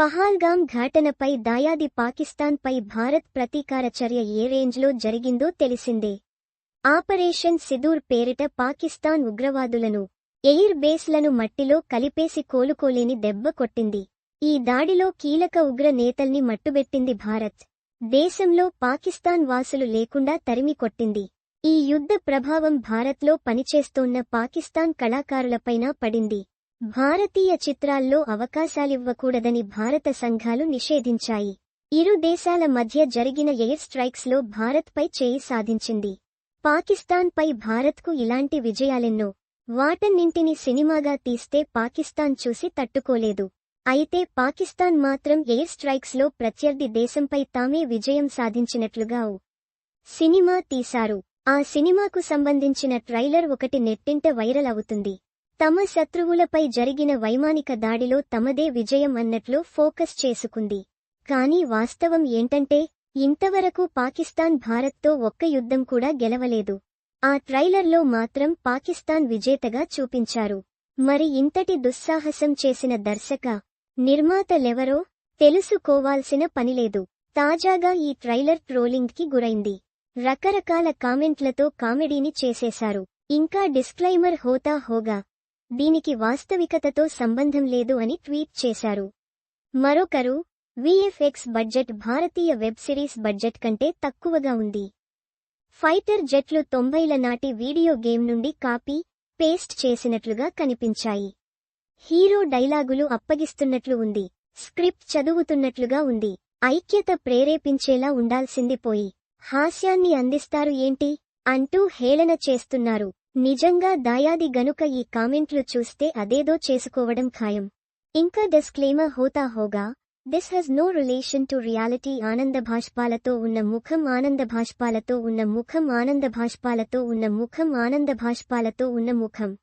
పహాల్గాం ఘటనపై దాయాది పాకిస్తాన్పై భారత్ ప్రతీకార చర్య ఏ రేంజ్లో జరిగిందో తెలిసిందే. ఆపరేషన్ సిదూర్ పేరిట పాకిస్తాన్ ఉగ్రవాదులను ఎయిర్ బేస్లను మట్టిలో కలిపేసి కోలుకోలేని దెబ్బ కొట్టింది. ఈ దాడిలో కీలక ఉగ్ర నేతల్ని మట్టుబెట్టింది భారత్. దేశంలో పాకిస్తాన్ వాసులు లేకుండా తరిమి కొట్టింది. ఈ యుద్ధ ప్రభావం భారత్లో పనిచేస్తోన్న పాకిస్తాన్ కళాకారులపైన పడింది. భారతీయ చిత్రాల్లో అవకాశాలివ్వకూడదని భారత సంఘాలు నిషేధించాయి. ఇరు దేశాల మధ్య జరిగిన ఎయిర్ స్ట్రైక్స్లో భారత్పై చేయి సాధించింది. పాకిస్తాన్పై భారత్కు ఇలాంటి విజయాలెన్నో. వాటన్నింటిని సినిమాగా తీస్తే పాకిస్తాన్ చూసి తట్టుకోలేదు. అయితే పాకిస్తాన్ మాత్రం ఎయిర్ స్ట్రైక్స్లో ప్రత్యర్థి దేశంపై తామే విజయం సాధించినట్లుగా సినిమా తీశారు. ఆ సినిమాకు సంబంధించిన ట్రైలర్ ఒకటి నెట్టింట వైరల్ అవుతుంది. తమ శత్రువులపై జరిగిన వైమానిక దాడిలో తమదే విజయం అన్నట్లు ఫోకస్ చేసుకుంది. కానీ వాస్తవం ఏంటంటే ఇంతవరకు పాకిస్తాన్ భారత్తో ఒక్క యుద్ధం కూడా గెలవలేదు. ఆ ట్రైలర్లో మాత్రం పాకిస్తాన్ విజేతగా చూపించారు. మరి ఇంతటి దుస్సాహసం చేసిన దర్శక నిర్మాతలెవరో తెలుసుకోవాల్సిన పనిలేదు. తాజాగా ఈ ట్రైలర్ ట్రోలింగ్కి గురైంది. రకరకాల కామెంట్లతో కామెడీని చేసేశారు. ఇంకా డిస్క్లైమర్ హోతా హోగా. దీనికి వాస్తవికతతో సంబంధం లేదు అని ట్వీట్ చేశారు. మరొకరు విఎఫ్ఎక్స్ బడ్జెట్ భారతీయ వెబ్ సిరీస్ బడ్జెట్ కంటే తక్కువగా ఉంది. ఫైటర్ జెట్లు తొంభైల నాటి వీడియో గేమ్ నుండి కాపీ పేస్ట్ చేసినట్లుగా కనిపించాయి. హీరో డైలాగులు అప్పగిస్తున్నట్లు ఉంది. స్క్రిప్ట్ చదువుతున్నట్లుగా ఉంది. ఐక్యత ప్రేరేపించేలా ఉండాల్సింది పోయి. హాస్యాన్ని అందిస్తారు ఏంటి? అంటూ హేళన చేస్తున్నారు. నిజంగా దాయాది గనుక ఈ కామెంట్లు చూస్తే అదేదో చేసుకోవడం ఖాయం. ఇంకా డిస్క్లేమర్ హోతా హోగా this has no relation to reality ఆనంద భాష్పాలతో ఉన్న ముఖం ఆనంద భాష్పాలతో ఉన్న ముఖం ఆనంద భాష్పాలతో ఉన్న ముఖం ఆనంద భాష్పాలతో ఉన్న ముఖం.